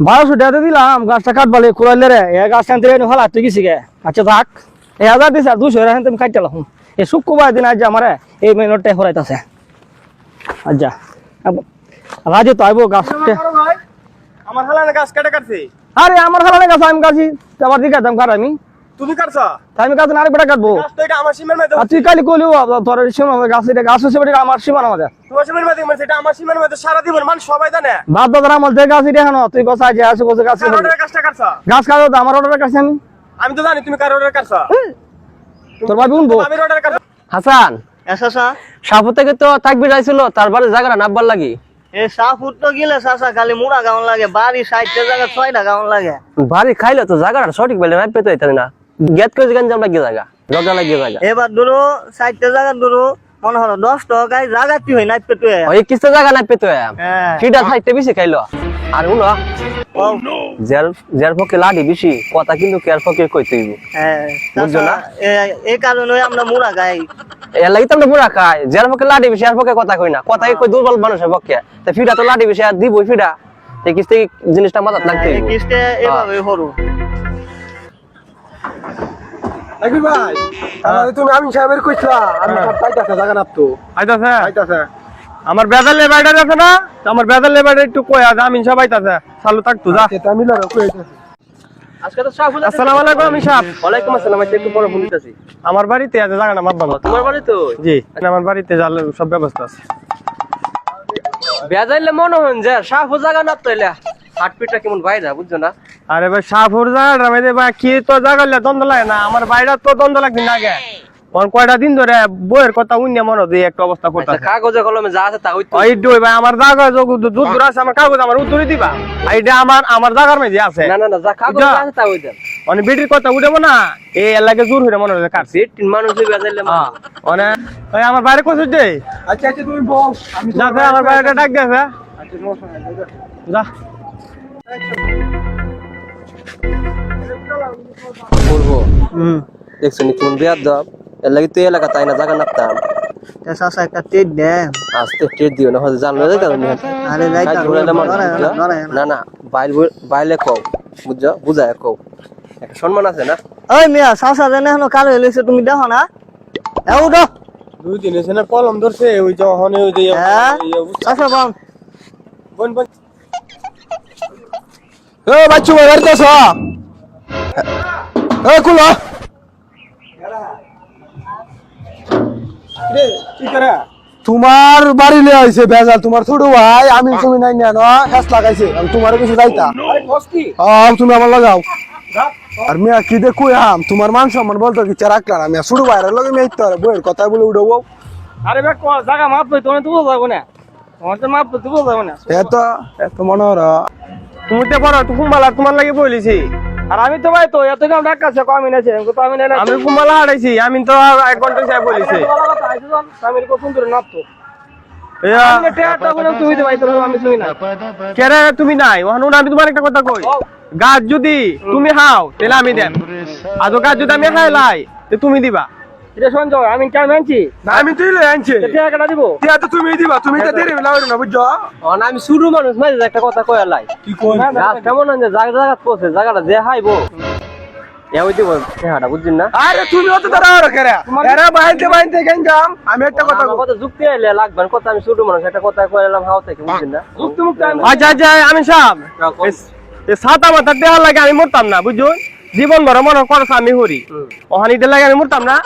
বারোশো টাকা দিলাম গাছটা কাটবালে কুড়াইলে রে। এ গাছ আনতে ভালো আর তুই গেছি গে আচ্ছা থাক। এ হাজার দিস আর দুশো এখান তুমি কাটতে লাগুন এ শুক্রবার দিন আজ আমার এই মেনটটাই হরাইতেছে আচ্ছা রাজে তো আইবো গাছ আমার হালানে গাছ কেটে কাটছে। আরে আমার হালানে গাছ আমি গাছি আবার দিকে দাম কাট আমি। তুমি কাটছ? তাই আমি গাছ আরেক বেটা কাটবো। এটা আমার সীমার মধ্যে তুই কালি কইলিও তোর সীমা গাছ এটা গাছ হচ্ছে আমার সীমা আমাদের। তোমার সীমার মধ্যে মানে এটা আমার সীমার মধ্যে সারা দিব মানুষ সবাই জানে। বাপ দাদার আমার দেখে গাছ এটা তুই আছে গাছ কাটছ? গাছ আমার অর্ডার কাছে আমি। আমি তো জানি তুমি কার অর্ডার কাটছ। তোর ভাবি উনবো আমি অর্ডার কাটছ। হাসান এসাসা সাপু থেকে তো থাকবি যাইছিল তারপরে জায়গাটা নাববার লাগি। এ তো গেলে সাসা খালি মুড়া গাউন লাগে বাড়ি জায়গা ছয়টা গাউন লাগে। বাড়ি খাইলে তো জায়গাটা সঠিক বেলে নাইপে তো এটা না। গেট করে গঞ্জাম লাগিয়ে জায়গা। রগা লাগিয়ে জায়গা। এবার ধরো ষাটটা জায়গা ধরো মনে হলো দশ টাকায় জায়গাটি হয় নাইপে তুই ওই কিস্তে জায়গা নাইপে তো হ্যাঁ সেটা থাকতে বেশি খাইলো। আর উনো জের জের পক্ষে লাডি বেশি কথা কিন্তু কেয়ার পক্ষে কইতে হ্যাঁ বুঝছ না? এই কারণে আমরা গাই এর লাগি তো আমরা বুড়া খাই। লাডি বেশি আর কথা কই না। কথা কই দুর্বল মানুষের পক্ষে। তা ফিডা তো লাডি বেশি আর দিবই কিস্তে জিনিসটা মাথাত লাগতে কিস্তে এভাবে হরু নাকি ভাই? তুমি আমি সাহেবের কইছিলা আমি পাইতাছে জায়গা নাপতো আইতাছে পাইতাছে। আমার বেদার লেবারটা আছে না? তো আমার বেদার লেবারটা একটু কই আজ আমি সব আইতাছে চালু থাক তু যা। সেটা আমি লড়াই কইতাছি আজকে তো সাপু আসসালামু আলাইকুম আমি সাহেব। ওয়ালাইকুম আসসালাম একটু পরে ফোন দিতেছি আমার বাড়িতে আছে জায়গা না মাপবা তোমার বাড়ি তো জি আমার বাড়িতে যালে সব ব্যবস্থা আছে। বেজাইলে মনে হন যে জায়গা না কেমন বাইরা বুঝছ না? আরে ভাই সাফুর জায়গাটা ভাই ভাই কি তো জায়গা দ্বন্দ্ব লাগে না আমার বাইরে তো দ্বন্দ্ব লাগবে না আগে। কোন কয়টা দিন ধরে বইয়ের কথা উন্নয় মনে দিয়ে একটা অবস্থা করতে করতেছে। কাগজে কলমে যা আছে তা ওই দুই ভাই আমার জায়গা যোগ দূর দূর আছে আমার কাগজ আমার উত্তরে দিবা। এইটা আমার আমার জায়গার মধ্যে আছে। না না না যা কাগজ যা। আছে তা ওই দেন মানে বেটির কথা উঠেবো না এই এলাকায় জোর হয়ে মনে হচ্ছে কাটছি তিন মানুষ বেজাইলে হ্যাঁ। মানে ওই আমার বাইরে কোথায় যে আচ্ছা আচ্ছা তুমি বল আমি যা ভাই, আমার বাইরেটা ডাক দিয়েছে যা। বলব দেখছ নি কেমন বিয়ার দাম এর লাগি তুই এলাকা তাই না জায়গা নাপতাম সাসা একটা টেট দে আস্তে টেট দিও না হয়তো জানলো যাই কারণ আরে যাইতাম, ধরে, ধরে, না। না বাইল বাইলে কও বুঝছ? বুঝায় কও। একটা সম্মান আছে না? ওই মিয়া সাসা জানে হলো কালো হইছে তুমি দেখো না। এ উঠো। দুই দিন এসে না কলম ধরছে ওই যখন ওই যে সাসা বোন বোন। এ বাচ্চু ভাই বাড়িতেছ এ কুলো। তোমার বাড়ি লিয়ে আইছে বেজাল তোমার ছোট ভাই আমি তুমি নাই না হেস লাগাইছে। আমি তোমার কিছু যাইতা। আম তুমি আমার লাগাও আর মিয়া কি দে কই আম? তোমার মান সম্মান বলতো কি রাখলা না মিয়া ছোট ভাইয়ের লগে মেয়ে তো বইয়ের কথা বলে উড়াবো আরে কোন জায়গা মাপ লই তোমার তো বোঝা যাব না। তোমার তো মাপ তো বোঝা যাব না এত এত মনোহর তুমি তো বড় তুই কুম্বালা তোমার লাগে বলেছি। আর আমি তো ভাই তো এত কাম ডাক আছে? আমি না আমি কুম্বালা হারাইছি আমি তো এক ঘণ্টা বলেছি। আমি সুন্দর নাপ তো তুমি নাই? আমি তোমার একটা কথা কই। গাছ যদি তুমি হাও তাহলে আমি দেন। আর গাছ যদি আমি খাইলাই তো তুমি দিবা। এটা সঞ্জয় আমি আনছি? না আমি তুই লই আনছে। টাকাটা দিব? তিয়া তো তুমি দিবা তুমি তো দেরি লাউর না বুঝছ? অন আমি শুরু মানুষ মাঝে একটা কথা কই লাই। কি কই কেমন আছে জায়গা জায়গা পড়ছে জায়গাটা যে হাইবো। এ ওই দিব হ্যাঁ বুঝছেন না? আরে তুমি অত তারা করে। এরা বাইতে বাইতে কেন যাম? আমি একটা কথা আমার কথা যুক্তি আইলে লাগবে কথা আমি শুরু মানুষ একটা কথা কইলাম হাও থেকে বুঝছেন না? আচ্ছা আচ্ছা আমি সাহেব এ সাতা মাথা দেওয়ার লাগে আমি মরতাম না বুঝছ জীবন ভর মনে করছ আমি হরি। ওখানে দিলে লাগে আমি মরতাম না।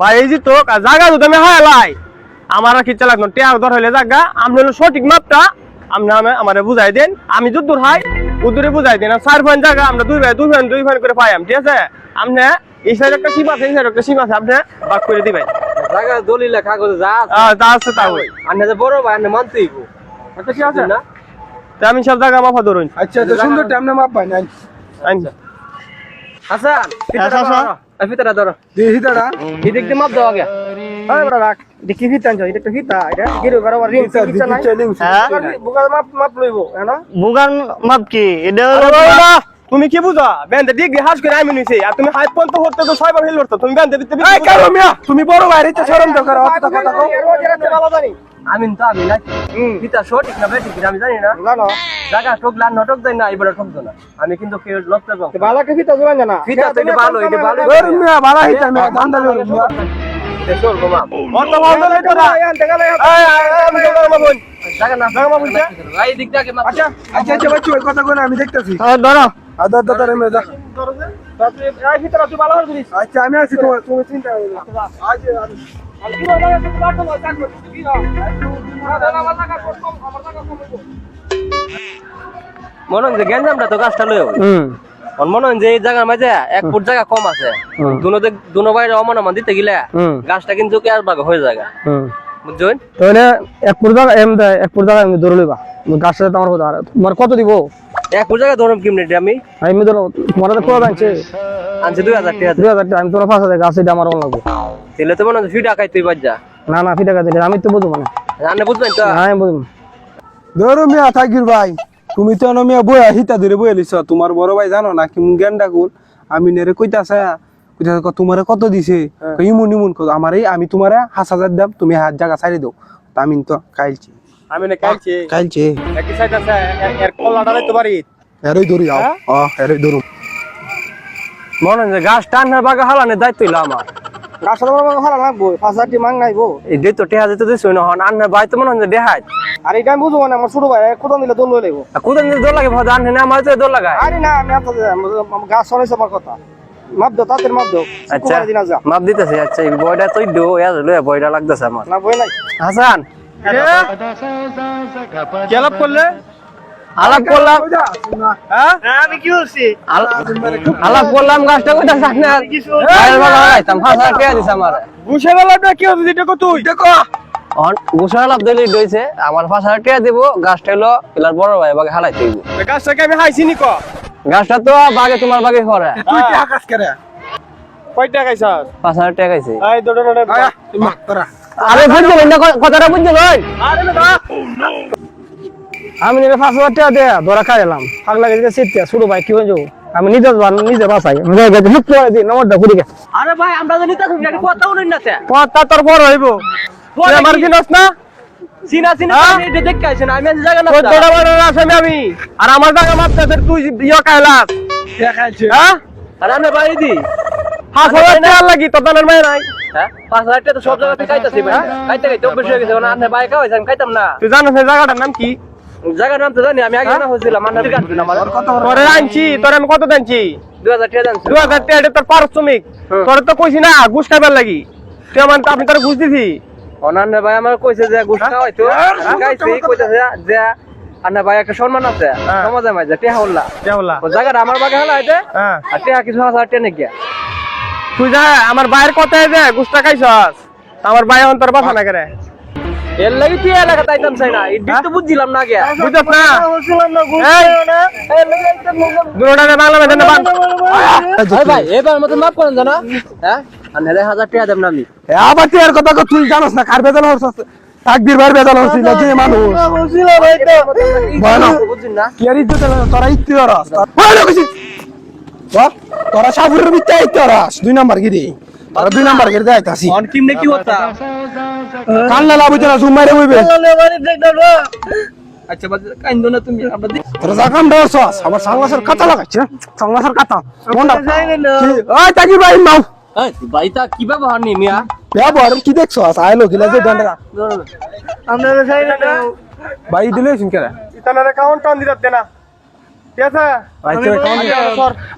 ভাই এই যে তো জায়গা যদি আমি হারালাই আমার আর কিচ্ছা লাগল টেয়ার দর হইলে জায়গা আপনি হলো সঠিক মাপটা। আপনি আমি আমারে বুঝাই দেন। আমি যদ্দূর হাই উদ্দূরে বুঝাই দেন। আর চার ফান জায়গা আমরা দুই ভাই দুই ফান দুই ফান করে পাইম ঠিক আছে? আপনি এই সাইড একটা সীমা আছে এই সাইড একটা সীমা আছে আপনি বাক করে দিবেন। জায়গা দলিলে কাগজে যা আছে। আহ, আছে তা হই। আন্নে যে বড় ভাই আন্নে মানতেই গো আচ্ছা ঠিক আছে? না? আমি সব জায়গা মাফা ধরুন। আচ্ছা তো সুন্দর টাইম না মাপ পাই নাই আচ্ছা হাসান হ্যাঁ, হাসান। ফিতাটা ধরো। দেখি দাঁড়া এদিক দিয়ে মাপ দাও আগে। আরে বড় রাখ। দেখি ফিতা আনছো? এটা তো ফিতা। এটা গিরো বরাবর রিং ফিতা ফিতা নাই। হ্যাঁ? বুকার মাপ মাপ লইবো হ্যাঁ বুগান মাপ কি? এটা আরে হলো বাবা, না, তুমি কি বুঝো? বেন্দে ডিগ্রি হাস করে আমি নিছি। আর তুমি হাত পর্যন্ত হতে তো ছয়বার হিল করতো। তুমি বেন্দে দিতে এই কারও মিয়া! তুমি বড় ভাই শরম তো করো অত কথা কও। আমি তো আমি ফিতা সঠিক না বেঠিক আমি জানি না। জানো? জায়গা ঠকলে আর নটক দেয় না এবারে ঠকতো না আমি কিন্তু কেউ লক্ষ্য করব বালাকে ফিতা জোড়ান জানা ফিতা তো এটা ভালো এটা ভালো ওর মিয়া বাড়া হইতা মিয়া ধান্দা মিয়া বন্ধ নাই তোরা এই আমি জায়গা মাবুন জায়গা না জায়গা এই দিক আচ্ছা আচ্ছা আচ্ছা বাচ্চু ওই কথা না আমি দেখতাছি ধরো আদা আদা তারে মে যা এই ফিতা তুই ভালো করে আচ্ছা আমি আছি তুমি চিন্তা করো না আজ মনে হয় যে গ্যাঞ্জামটা তো গাছটা লয়ে মনে হয় যে এই জায়গার মাঝে এক ফুট জায়গা কম আছে। দুনো দুনো বাইরে অমন অমন দিতে গেলে গাছটা কিন্তু কে আর হয়ে যায় বুঝছেন? তাহলে এক ফুট জায়গা এম দেয় এক ফুট জায়গা আমি ধরে লইবা। গাছটা তো আমার কথা আর তোমার কত দিব? এক ফুট জায়গা ধরুন কেমনি আমি? আমি ধরো তোমার তো কত আনছে। আনছি দুই হাজার টাকা। দুই হাজার টাকা, আমি তোমার পাঁচ হাজার গাছ এটা আমার লাগবে। তাহলে তো মনে হয় ফি টাকাই তুই বাজ্যা না না ফি টাকা দিলে আমি তো বুঝব না। রান্না বুঝবেন তো? হ্যাঁ আমি বুঝব। ধরো মিয়া থাকির ভাই তুমি তো এনো মিয়া বইয়া হিতা ধরে বইয়া লিছ তোমার বড় ভাই জানো না কি গেন্ডা কুল আমি নেরে কইতাছে কইতাছে তোমারে কত দিছে? ইমুন ইমুন কই আমার এই আমি তোমারে হাস হাজার দাম তুমি হাত জায়গা ছাড়ি দাও। আমি তো কাইলছি। আমি না কালকে কাইলছি। একই সাইড আছে এর কলাটা লইতে পারি এরই ধরি আও। ও এরই ধরু মনে হয় যে গাছ টানার বাগে হালানের দায়িত্ব আমার। গাছটা তোমার ভালো লাগবো পাঁচ হাজার মাং নাইবো এই দিয়ে তো টেহা যেতে দিস না হন। তো মনে হয় দেহাই আর এটা আমি বুঝব না আমার ছোট ভাই কোথাও দিলে দোল লই লাগবো কোথায় দৌড় লাগে ভাই আন্নে না আমার তো লাগায়। আরে না আমি আপনাদের গাছ আমার কথা। মাপ দাও তাদের মাপ দাও। আচ্ছা মাপ দিতেছে আচ্ছা এই বয়টা তুই দো ইয়ার লয়ে বয়টা লাগতেছে আমার। না বই নাই। হাসান। কেলাপ করলে? আলাপ করলাম। হ্যাঁ? আমি কি বলছি আলাপ করলাম গাছটা হাজার টাকা দিছে আমার? বুঝে গেলাম কি হচ্ছে? দেখো দিলে দইছে আমার পাঁচ হাজার টাকা দিব? গাছটা হলো এলার বড় ভাই বাগে হালাই দিব। গাছটাকে আমি হাইছি নি গাছটা তো বাগে তোমার বাগে তুই করে? কয় টাকা পাঁচ হাজার টাকা এই আরে না কথাটা আরে না আমি নিলে পাঁচ হাজার টাকা দেয়া ধরা খাই এলাম। ফাঁক লাগে দিকে সিটটা ছোট ভাই কি হয়ে আমি নিজে নিজে বাসাই মুখ করে দিই নম্বরটা ঘুরে গে আরে ভাই আমরা জানি তো কথা বলেন না কথা তোর বড় হইব। তুই আমার কিনস না? চিনা চিনা হ্যাঁ? এটা আইছেন আমি আজ জায়গা না তোর আসামি আমি। আর আমার জায়গা মাপতেছে তুই ইয়া খাইলাস। দেখাইছে। হ্যাঁ? আর আমি বাড়ি দি পাঁচ হাজার টাকা লাগি তোর দানের মায়ের নাই। হ্যাঁ? পাঁচ হাজার টাকা তো সব জায়গাতে খাইতাছি ভাই। খাইতে খাইতে অভ্যেস হয়ে গেছে মানে খাইতাম না। তুই জানিস এই জায়গাটার নাম কি? জায়গার নাম তো জানি আমি আগে না হয়েছিলাম মানে আমার তোরে আনছি তোরে আমি কত দানছি? দুই হাজার টাকা দু হাজার টাকা এটা তোর পারিশ্রমিক। তোরে তো কইছি না ঘুষ খাইবার লাগি। তুই আমার আমি তোর ঘুষ দিছি। অনান্য ভাই আমার কইছে যে যে আন্না ভাই একটা সম্মান আছে। হ্যাঁ। সমাজে মাঝে টেহা উল্লা কেবলা ও জায়গাটা আমার বাগে হলো আইতে। হ্যাঁ। আর টেহা কিছু তুই যা আমার কথায় যে ঘুষটা খাইছস আমার ভাই এখন তোর বাসা না করে এর লাগি তুই এলাকা তাইতাম চাই না। এই দিক তো বুঝছিলাম না গে বুঝছস না। এই, দুটোটা দে বাংলা মেয়েদের বান আরে ভাই এবার মতো মাফ করেন জানা। হ্যাঁ? আর নেড়ে হাজার টাকা দেব না আমি। এ আবার তুই কথা কও, তুই জানোস না কার বেজাল হচ্ছে তাকবীর ভাই বেজাল হচ্ছে যে মানুষ। বলো বুঝছেন না? কি আর ইজ্জত তোরা ইত্তি হরস। বলো কিছু তোরা সাবুরের ইত্তি হরস। দুই নাম্বার গিরি। দুই নাম্বার গিরি যাইতাছি অন কিমনে কি হতা? কান্না লাভ হইতে না জুম হইবে আচ্ছা বাজ কাইন্দো না তুমি আমরা তোরা যা কাম ধরছস আমার সাংলাসের কাটা লাগাচ্ছে সাংলাসের কাটা কোনটা কি? ওই তাকি ভাই ভাইটা কি ব্যবহার নি মিয়া? ব্যবহার কি দেখছস আইলো গিলা যে দন্ডা ভাই দিলে শুন কেরা ইতানের অ্যাকাউন্ট টান না ঠিক আছে?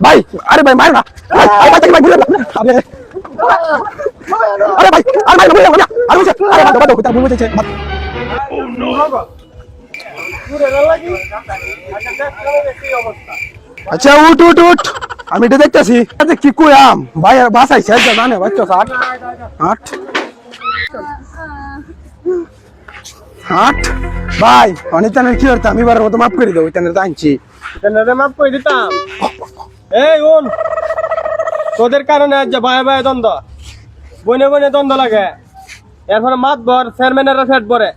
ভাই আরে ভাই মার না। ভাই, আরে ভাই ভাই ভুলে না। আরে আরে ভাই আরে ভাই না আরে আরে আচ্ছা উঠ উঠ উঠ। আমি এটা দেখতেছি। আচ্ছা কি কইয়াম ভাই, আর বাসাইছে আচ্ছা জানে বাচ্চা আট। আট। আট। ভাই কি করতাম এবার মাফ করে দেবো ইতানের তো আনছি। মাপ কই দিতাম। এই ওন তোদের কারণে আজ যে ভাই ভাই দ্বন্দ্ব। বনে বনে দ্বন্দ্ব লাগে। এরপরে মাপ ভর চেয়ারম্যানেরা ফেট পরে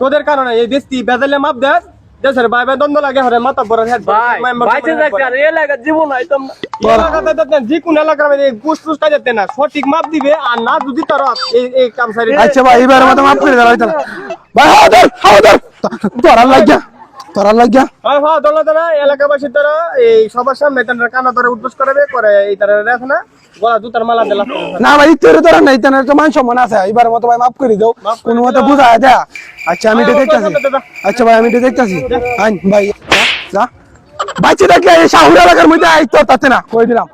তোদের কারণে এই দেশটি বেজালে মাপ দেয় দেশের ভাই ভাই দ্বন্দ্ব লাগে হরে মাথা বড় হেড ভাই বাইচে যাচ্ছে আর এলাকা জীবন আইতাম না যে কোন এলাকার মধ্যে পুষ পুষ কাজ যেতে না। সঠিক মাপ দিবে আর না যদি তার এই এই কাম সারি আচ্ছা ভাই এবার মতো মাফ করে ইতান ভাই হাও ধর হাও ধর। তোরা লাগিয়া। তোরা লাগিয়া? হ্যাঁ হ্যাঁ দোলা তারা এলাকাবাসী তারা এই সবার সামনে তারা কানা ধরে উদ্বোস করাবে করে এই তারা রেখ না? গলা জুতার মালা দিলা না ভাই তোর তোরা নাই তেনার তো মান সম্মান আছে। এবার মতো ভাই মাফ করে দাও। কোনো মতো বুঝা দেয়া আচ্ছা আমি এটা দেখতাছি। আচ্ছা ভাই আমি এটা দেখতাছি। আইন ভাই। যা, যা। বাইচে দেখলে এই শাহুর এলাকার মধ্যে আইতো তাতে না কই দিলাম।